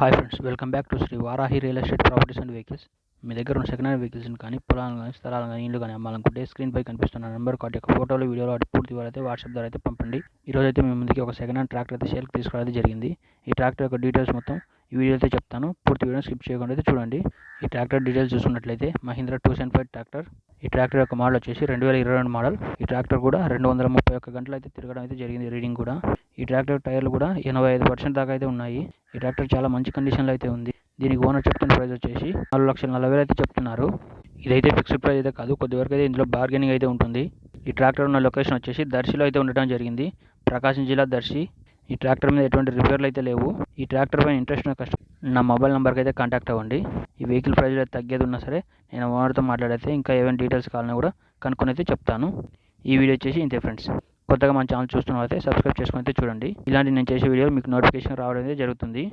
Hi friends welcome back to Shri Varahi real estate properties and vehicles మీ దగ్గర ఉన్న second hand వెహికల్స్ని కానీ పొలాలను కానీ స్థలాలను కానీ ఇల్లు కానీ అమ్మాలనుకుంటే స్క్రీన్పై కనిపిస్తున్న నెంబర్ వాటి యొక్క ఫోటోలు వీడియోలు వాటి పూర్తి వివరాలు అయితే వాట్సాప్ ద్వారా అయితే పంపండి. ఈరోజు అయితే మీ ముందుకి ఒక సెకండ్ హ్యాండ్ ట్రాక్టర్ అయితే సేల్కి తీసుకురావడం జరిగింది. ఈ ట్రాక్టర్ యొక్క డీటెయిల్స్ మొత్తం ఈ వీడియో అయితే చెప్తాను. పూర్తి వీడియో స్కిప్ చేయకుండా అయితే చూడండి. ఈ ట్రాక్టర్ డీటెయిల్స్ చూసుకున్నట్లయితే Mahindra two seven five tractor. ఈ ట్రాక్టర్ యొక్క మోడల్ వచ్చేసి రెండు వేల ఇరవై రెండు మోడల్. ఈ ట్రాక్టర్ కూడా రెండు వందల ముప్పై ఒక్క గంటలు అయితే తిరగడం అయితే జరిగింది రీడింగ్ కూడా. ఈ ట్రాక్టర్ టైర్లు కూడా ఎనభై ఐదు పర్సెంట్ దాకా అయితే ఉన్నాయి. ఈ ట్రాక్టర్ చాలా మంచి కండిషన్లో అయితే ఉంది. దీనికి ఓనర్ చెప్తున్న ప్రైస్ వచ్చేసి నాలుగు లక్షల నలభై వేలు అయితే చెప్తున్నారు. ఇదైతే ఫిక్స్డ్ ప్రైస్ అయితే కాదు. కొద్ది వరకు అయితే ఇందులో బార్గెనింగ్ అయితే ఉంటుంది. ఈ ట్రాక్టర్ ఉన్న లొకేషన్ వచ్చేసి దర్శిలో అయితే ఉండటం జరిగింది. ప్రకాశం జిల్లా దర్శి ఈ ట్రాక్టర్ మీద ఎటువంటి రిపేర్లు అయితే లేవు. ఈ ట్రాక్టర్ పైన ఇంట్రెస్ట్ ఉన్న కష్టం నా మొబైల్ నెంబర్కి అయితే కాంటాక్ట్ అవ్వండి. ఈ వెహికల్ ప్రైజ్ తగ్గేది ఉన్నా సరే నేను ఓనర్తో మాట్లాడితే ఇంకా ఏమైనా డీటెయిల్స్ కావాలన్నా కూడా కనుక్కొని అయితే చెప్తాను. ఈ వీడియో వచ్చేసి ఇంతే ఫ్రెండ్స్. కొత్తగా మన ఛానల్ చూస్తున్న అయితే సబ్స్క్రైబ్ చేసుకుని అయితే చూడండి. ఇలాంటి నేను చేసే వీడియోలు మీకు నోటిఫికేషన్ రావడం అయితే జరుగుతుంది.